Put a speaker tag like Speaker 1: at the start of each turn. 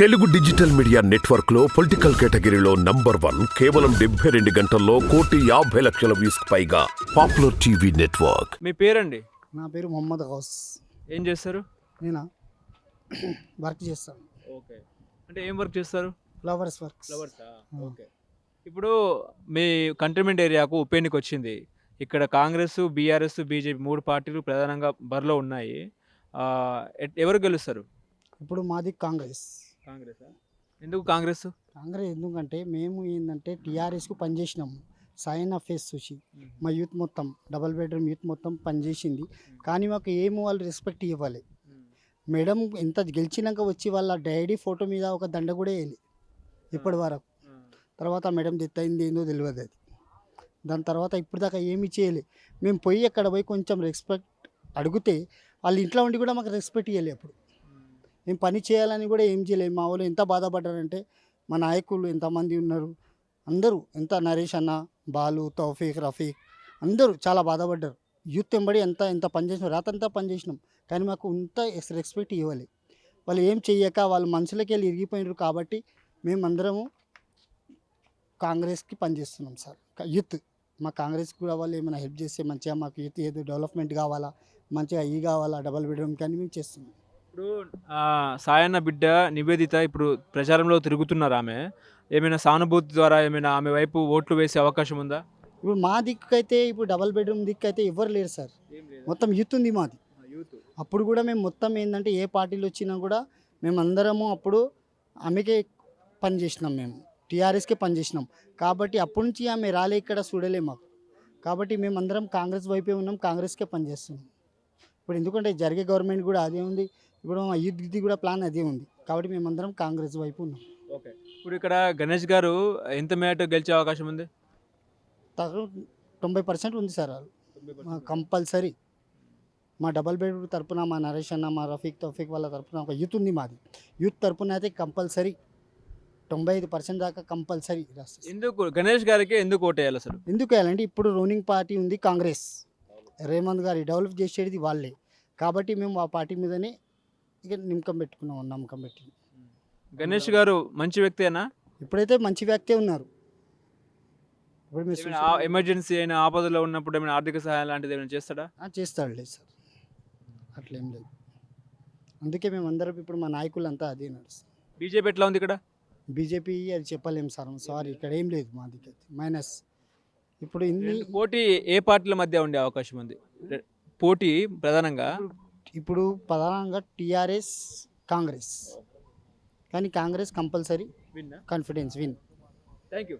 Speaker 1: Telugu digital media నెట్వర్క్లో political కేటగిరీలో number one కేవలం డెబ్బై రెండు గంటల్లో కోటి యాభై లక్షల వ్యూస్ పైగా పాపులర్ టీవీ నెట్వర్క్.
Speaker 2: మీ పేరండి?
Speaker 3: నా పేరు మొహమ్మద్ గౌస్
Speaker 2: ఏం చేస్తారు?
Speaker 3: నేను? వర్క్ చేస్తాను.
Speaker 2: ఓకే. అంటే ఏం వర్క్ చేస్తారు?
Speaker 3: ఫ్లవర్స్ వర్క్స్
Speaker 2: ఫ్లవర్సా ఓకే. ఇప్పుడు మీ కంటోన్మెంట్ ఏరియాకు ఉప ఎన్నిక వచ్చింది. ఇక్కడ కాంగ్రెస్ బీఆర్ఎస్ బీజేపీ మూడు పార్టీలు ప్రధానంగా బరిలో ఉన్నాయి. ఎవరు గెలుస్తారు?
Speaker 3: ఇప్పుడు మాది కాంగ్రెస్.
Speaker 2: కాంగ్రెస్? ఎందుకు కాంగ్రెస్?
Speaker 3: కాంగ్రెస్ ఎందుకంటే మేము ఏంటంటే టీఆర్ఎస్కు పనిచేసినాము సాయన ఫేస్ చూసి మా యూత్ మొత్తం డబల్ బెడ్రూమ్ యూత్ మొత్తం పనిచేసింది కానీ మాకు ఏమో వాళ్ళు రెస్పెక్ట్ ఇవ్వాలి. మేడం ఎంత గెలిచినాక వచ్చి వాళ్ళ డైరీ ఫోటో మీద ఒక దండ కూడా వేయాలి. ఇప్పటి వరకు. తర్వాత మేడం డెత్ అయింది ఏందో తెలియదు అది. దాని తర్వాత ఇప్పుడు దాకా ఏమి చేయలే. మేము పోయి అక్కడ పోయి కొంచెం రెస్పెక్ట్ అడిగితే వాళ్ళ ఇంట్లో ఉండి కూడా మాకు రెస్పెక్ట్ ఇవ్వాలి అప్పుడు. మేము పని చేయాలని కూడా ఏం చేయలేము మా వాళ్ళు ఎంత బాధపడ్డారంటే మా నాయకులు ఎంతమంది ఉన్నారు? అందరూ ఎంత నరేష్ అన్న బాలు తౌఫీక్ రఫీక్ అందరూ చాలా బాధపడ్డారు. యూత్ ఎంబడి ఎంత ఎంత పనిచేసినాం రాతంతా పనిచేసినాం కానీ మాకు ఇంత రెస్పెక్ట్ ఇవ్వాలి. వాళ్ళు ఏం చెయ్యక వాళ్ళ మనసులకి వెళ్ళి ఇరిగిపోయినారు కాబట్టి మేమందరము కాంగ్రెస్కి పనిచేస్తున్నాం సార్. యూత్. మా కాంగ్రెస్కి కూడా వాళ్ళు ఏమైనా హెల్ప్ చేస్తే మంచిగా మాకు యూత్ ఏదో డెవలప్మెంట్ కావాలా మంచిగా ఈ కావాలా డబల్ బెడ్రూమ్ కానీ మేము చేస్తున్నాం.
Speaker 2: ఇప్పుడు సాయన్న బిడ్డ నివేదిత ఇప్పుడు ప్రచారంలో తిరుగుతున్నారు ఆమె. ఏమైనా సానుభూతి ద్వారా ఏమైనా ఆమె వైపు ఓట్లు వేసే అవకాశం ఉందా?
Speaker 3: ఇప్పుడు మా దిక్కు అయితే ఇప్పుడు డబల్ బెడ్రూమ్ దిక్కు అయితే ఎవరు లేరు సార్. మొత్తం యూత్ ఉంది మాది.
Speaker 2: యూత్.
Speaker 3: అప్పుడు కూడా మేము మొత్తం ఏంటంటే ఏ పార్టీలు వచ్చినా కూడా మేము అందరము అప్పుడు ఆమెకే పని చేసినాం మేము. టీఆర్ఎస్కే పని చేసినాం. కాబట్టి అప్పటి నుంచి ఆమె రాలే ఇక్కడ చూడలే మాకు. కాబట్టి మేము అందరం కాంగ్రెస్ వైపే ఉన్నాం కాంగ్రెస్కే పని చేస్తున్నాం. ఇప్పుడు ఎందుకంటే జరిగే గవర్నమెంట్ కూడా అదే ఉంది. ఇప్పుడు మా యూత్ది కూడా ప్లాన్ అదే ఉంది. కాబట్టి మేమందరం కాంగ్రెస్ వైపు ఉన్నాం.
Speaker 2: ఓకే. ఇప్పుడు ఇక్కడ గణేష్ గారు ఎంత మేట గెలిచే అవకాశం ఉంది?
Speaker 3: తొంభై పర్సెంట్ ఉంది సార్ కంపల్సరీ. మా డబల్ బెడ్ తరపున మా నరేష్ అన్న మా రఫీక్ తౌఫీక్ వాళ్ళ తరపున ఒక యూత్ ఉంది మాది. యూత్ తరపున అయితే కంపల్సరీ తొంభై ఐదు పర్సెంట్ దాకా కంపల్సరీ
Speaker 2: ఎందుకు? గణేష్ గారికి ఎందుకు ఓటేయాలి అసలు?
Speaker 3: ఎందుకు వేయాలంటే ఇప్పుడు రూలింగ్ పార్టీ ఉంది కాంగ్రెస్. రేవంత్ గారి డెవలప్ చేసేది వాళ్ళే. కాబట్టి మేము ఆ పార్టీ మీదనే ఇక నిమ్మకం పెట్టుకున్నాం నమ్మకం పెట్టి.
Speaker 2: గణేష్ గారు మంచి వ్యక్తేనా?
Speaker 3: ఇప్పుడైతే మంచి వ్యక్తే ఉన్నారు. ఇప్పుడు మీరు
Speaker 2: ఏమైనా ఆ- ఎమర్జెన్సీ అయిన ఆపదలో ఉన్నప్పుడు ఏమైనా ఆర్థిక సహాయం లాంటిది ఏమైనా చేస్తాడా?
Speaker 3: ఆ, చేస్తాడులే సార్. అట్లేం లేదు. అందుకే మేము అందరం ఇప్పుడు మా నాయకులంతా అదే నడుస్తాం.
Speaker 2: బీజేపీ ఎట్లా ఉంది ఇక్కడ?
Speaker 3: బీజేపీ అది చెప్పలేం సార్. సారీ ఇక్కడ ఏం లేదు మా దగ్గర మైనస్ ఇప్పుడు ఇన్ని
Speaker 2: రెండు పోటీ ఏ పార్టీల మధ్య ఉండే అవకాశం ఉంది? రె- పోటీ ప్రధానంగా
Speaker 3: ఇప్పుడు ప్రధానంగా టీఆర్ఎస్ కాంగ్రెస్. కానీ కాంగ్రెస్ కంపల్సరీ
Speaker 2: విన్నా
Speaker 3: కాన్ఫిడెన్స్ విన్
Speaker 2: థ్యాంక్ యూ